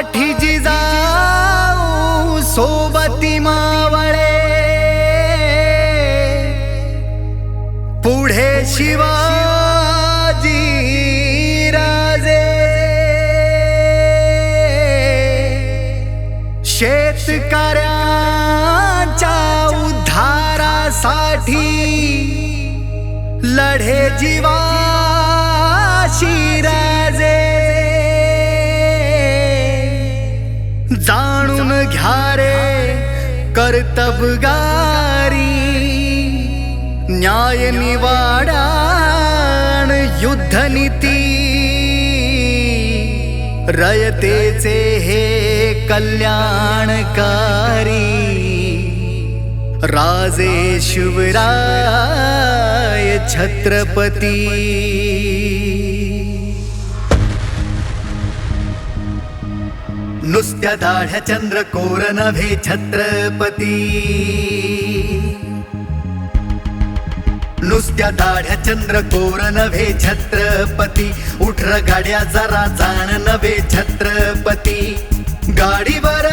पाठी जिजाऊ सोबती मावळे. पुढे शिवाजी राजे. शेतकऱ्यांच्या उद्धारासाठी लढे जीवाशी जाणून घ्या रे कर्तबगारी न्याय निवाडाण युद्धनीती. रयतेचे हे कल्याणकारी. राजे शिवराय छत्रपती. नुसत्या दाढ्या चंद्रकोर नव्हे छत्रपती. नुसत्या दाढ्या चंद्रकोर नव्हे छत्रपती. उठर गाड्या जरा जाण नव्हे छत्रपती. गाडीवर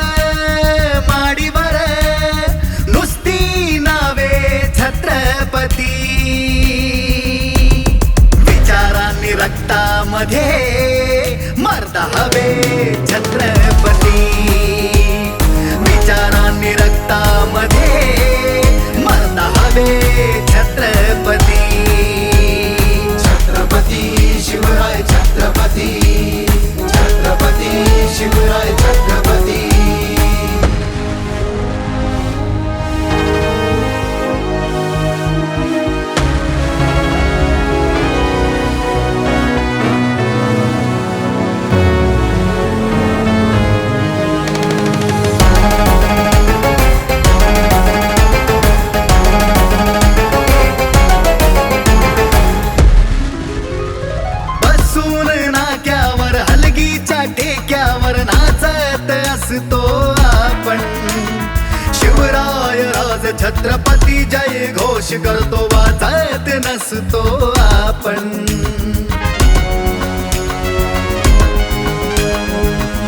छत्रपती जय घोष करतो वाजत नसतो आपण.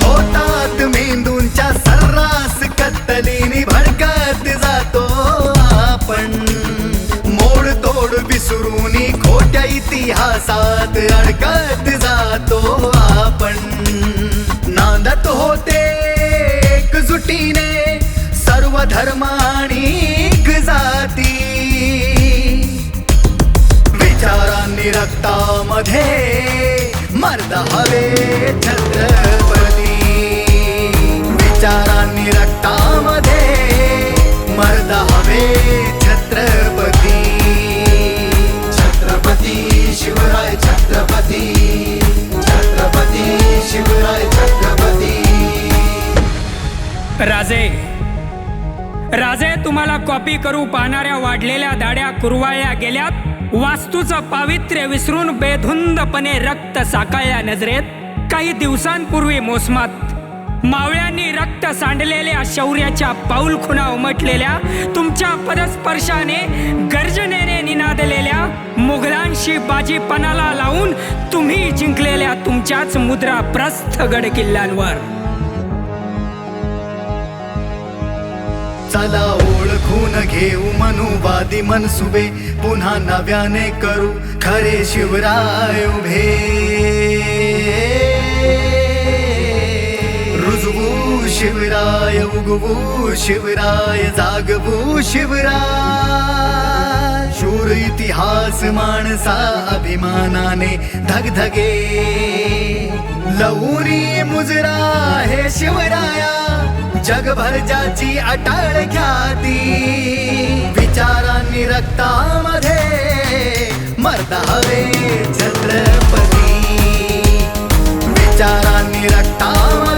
होतात मेंदूंच्या सर्रास कत्तलीनी भडकत जातो आपण. मोड तोड विसरून खोट्या इतिहासात अडकत जातो आपण. नांदत होते मध्ये मर्द हवे छत्रपती. विचारांनी रक्तामध्ये मर्द हवे छत्रपती. छत्रपती शिवराय छत्रपती. छत्रपती शिवराय छत्रपती. राजे राजे तुम्हाला कॉपी करू पाहणाऱ्या वाढलेल्या दाड्या कुरवाळल्या गेल्यात? वास्तूचं पावित्र्य विसरून बेधुंदपणे रक्त साकाळल्या नजरेत काही दिवसांपूर्वी मोसमात. मावळ्यांनी रक्त सांडलेल्या शौर्याच्या पाऊल खुणा उमटलेल्या तुमच्या पदस्पर्शाने गर्जनेने निनादलेल्या मुघलांशी बाजीपणाला लावून तुम्ही जिंकलेल्या तुमच्याच मुद्रा प्रस्थ गड किल्ल्यांवर चला हो. ओळखून घेऊ मनुवादी मनसुबे. पुन्हा नव्याने करू खरे शिवराय उभे. रुजवू शिवराय उगवू शिवराय जागवू शिवराय. शूर इतिहास माणसा अभिमानाने धगधगे. लवरी मुजरा हे शिवराया. जगभर ज्याची अटळ ख्याती विचारांनी रक्तामध्ये मरता हवे छत्रपती. विचारांनी रक्तामध्ये